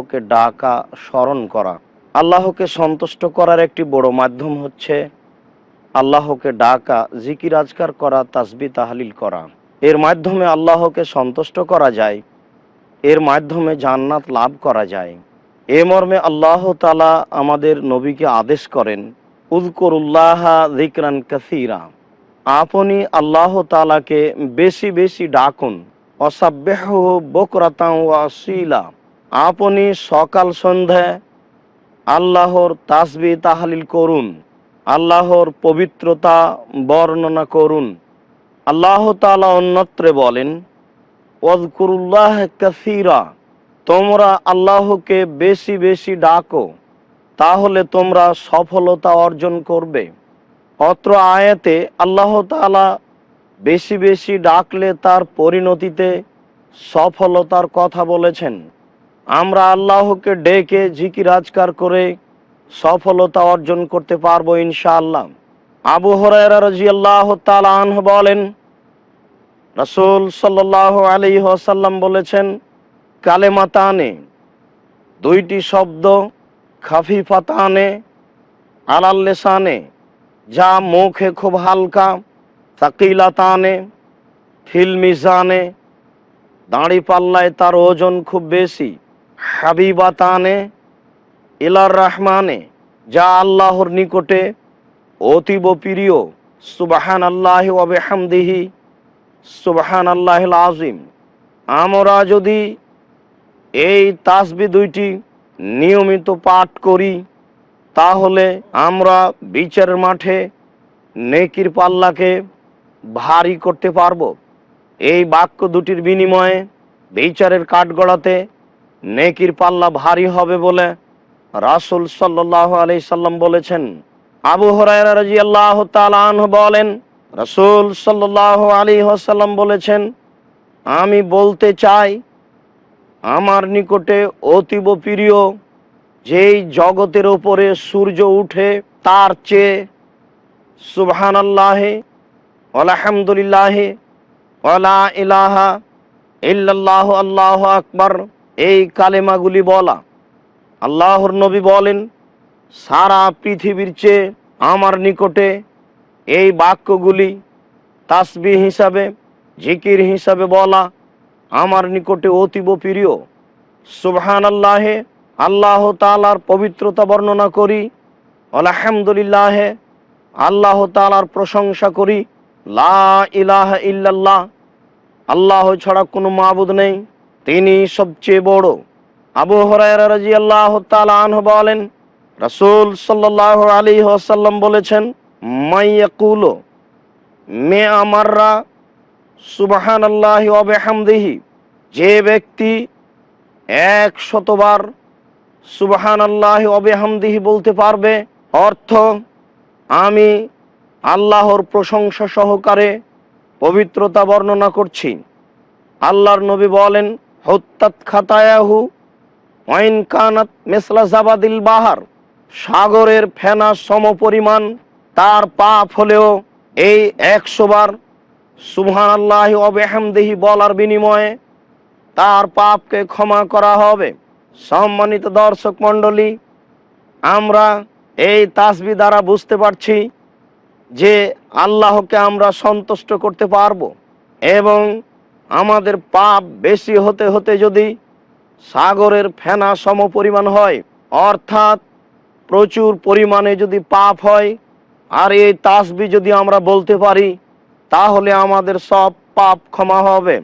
আল্লাহকে ডাকা, স্মরণ করা। আল্লাহকে সন্তুষ্ট করার একটি বড় মাধ্যম হচ্ছে আল্লাহকে ডাকা, জিকির আজকার করা, তাসবি তাহলিল করা। এর মাধ্যমে আল্লাহকে সন্তুষ্ট করা যায়, এর মাধ্যমে জান্নাত লাভ করা যায়। এ মর্মে আল্লাহ তালা আমাদের নবীকে আদেশ করেন উজকরুল্লাহ জিকরান কাসিরা। আপনি আল্লাহ তালাকে বেশি বেশি ডাকুন অসাব্যাহ বকরাতাও আসিলা। আপনি সকাল সন্ধ্যায় আল্লাহর তাসবি, তাহালিল করুন। আল্লাহর পবিত্রতা বর্ণনা করুন। আল্লাহ তালা অন্যত্রে বলেন, ওয়াজকুরুল্লাহ কাসিরা, তোমরা আল্লাহকে বেশি বেশি ডাকো, তাহলে তোমরা সফলতা অর্জন করবে। অত্র আয়াতে আল্লাহ তাআলা বেশি বেশি ডাকলে তার পরিণতিতে সফলতার কথা বলেছেন। আমরা আল্লাহকে ডেকে ঝিকি রাজকার করে সফলতা অর্জন করতে পারব ইনশাআল্লাহ। আবু তাআলা আনহু বলেন, রাসূল সাল্লাল্লাহু আলাইহি ওয়াসাল্লাম বলেছেন, কালেমাতানে দুইটি শব্দ খাফিফাতানে আলাল লেসানে, যা মুখে খুব হালকা তাকিলাতানে দাঁড়ি পাল্লায় তার ওজন খুব বেশি। হাবিবাতানে, ইলার রহমানে, যা আল্লাহর নিকটে অতীব প্রিয়। সুবাহান আল্লাহ ওবেহামদিহি সুবাহান আল্লাহ আজিম আমরা যদি এই তাসবি দুইটি নিয়মিত পাঠ করি, তাহলে আমরা বিচারের মাঠে নেকির পাল্লাকে ভারী করতে পারব। এই বাক্য দুটির বিনিময়ে বিচারের কাঠগড়াতে নেকির পাল্লা ভারী হবে বলে রাসুল সাল্লাহ আলি সাল্লাম বলেছেন। আবু হরাইরা রাজি আল্লাহ বলেন, রাসুল সাল্লাহ আলী হাসাল্লাম বলেছেন, আমি বলতে চাই, আমার নিকটে অতীব প্রিয়, যেই জগতের ওপরে সূর্য উঠে তার চেয়ে সুবহান আল্লাহে আলহামদুলিল্লাহে ওলা ইলাহা ইল্লাল্লাহ আল্লাহ আকবার এই কালেমাগুলি বলা। আল্লাহর নবী বলেন, সারা পৃথিবীর চেয়ে আমার নিকটে এই বাক্যগুলি তাসবি হিসাবে, জিকির হিসাবে বলা আমার নিকটে অতীব প্রিয়। সুবহান আল্লাহে আল্লাহ তালার পবিত্রতা বর্ণনা করি, আলহামদুলিল্লাহে আল্লাহ তালার প্রশংসা করি, লা ইলাহা ইল্লাল্লাহ, আল্লাহ ছাড়া কোনো মাবুদ নেই। তিনি সবচেয়ে বড়। আবু রাজি আল্লাহ বলেন, রাসূল সাল্লাল্লাহু আলাইহি ওয়াসাল্লাম বলেছেন মাইয়াকুলো মে আমাররা সুবহানাল্লাহি ওয়া বিহামদিহি, যে ব্যক্তি এক শতবার সুবহানাল্লাহি আল্লাহ বিহামদিহি বলতে পারবে, অর্থ আমি আল্লাহর প্রশংসা সহকারে পবিত্রতা বর্ণনা করছি। আল্লাহর নবী বলেন খাতায়াহু কানাত মেসলা জাবাদিল বাহার, সাগরের ফেনা সমপরিমাণ, তার পাপ হলেও এই একশো বার সুবহান আল্লাহ অবেহামদেহি বলার বিনিময়ে তার পাপকে ক্ষমা করা হবে। সম্মানিত দর্শক মণ্ডলী, আমরা এই তাসবি দ্বারা বুঝতে পারছি যে আল্লাহকে আমরা সন্তুষ্ট করতে পারব এবং আমাদের পাপ বেশি হতে হতে যদি সাগরের ফেনা সম পরিমাণ হয়, অর্থাৎ প্রচুর পরিমাণে যদি পাপ হয়, আর এই তাসবি যদি আমরা বলতে পারি, তাহলে আমাদের সব পাপ ক্ষমা হবে।